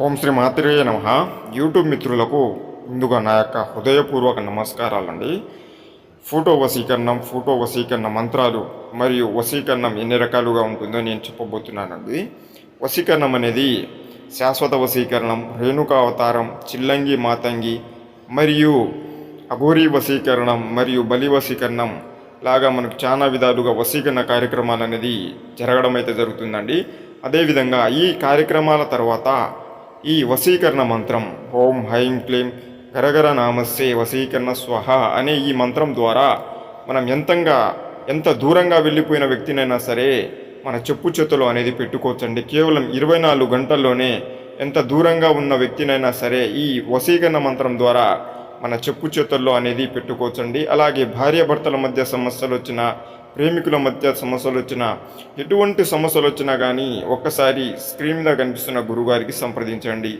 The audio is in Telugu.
ఓం శ్రీ మాత్రే నమ. యూట్యూబ్ మిత్రులకు ముందుగా నా యొక్క హృదయపూర్వక నమస్కారాలండి. ఫోటో వశీకరణం ఫోటో వశీకరణ మంత్రాలు మరియు వశీకరణం ఎన్ని రకాలుగా ఉంటుందో నేను చెప్పబోతున్నానండి. వశీకరణం అనేది శాశ్వత వశీకరణం రేణుకావతారం చిల్లంగి మాతంగి మరియు అఘోరీ వశీకరణం మరియు బలి వశీకరణం లాగా మనకు చాలా విధాలుగా వశీకరణ కార్యక్రమాలు అనేది జరగడం అయితే జరుగుతుందండి. అదేవిధంగా ఈ కార్యక్రమాల తర్వాత ఈ వశీకరణ మంత్రం. ఓం హైం క్లీం గరగర నామస్సే వశీకరణ స్వహ అనే ఈ మంత్రం ద్వారా మనం ఎంతంగా ఎంత దూరంగా వెళ్ళిపోయిన వ్యక్తినైనా సరే మన చెప్పు చేతులు అనేది పెట్టుకోవచ్చండి. కేవలం ఇరవై నాలుగు గంటల్లోనే ఎంత దూరంగా ఉన్న వ్యక్తినైనా సరే ఈ వశీకరణ మంత్రం ద్వారా మన చెప్పు చేతుల్లో అనేది పెట్టుకోవచ్చండి. అలాగే భార్యాభర్తల మధ్య సమస్యలు వచ్చినా ప్రేమికుల మధ్య సమస్యలు వచ్చినా ఎటువంటి సమస్యలు వచ్చినా కానీ ఒక్కసారి స్క్రీన్ మీద కనిపిస్తున్న గురుగారికి సంప్రదించండి.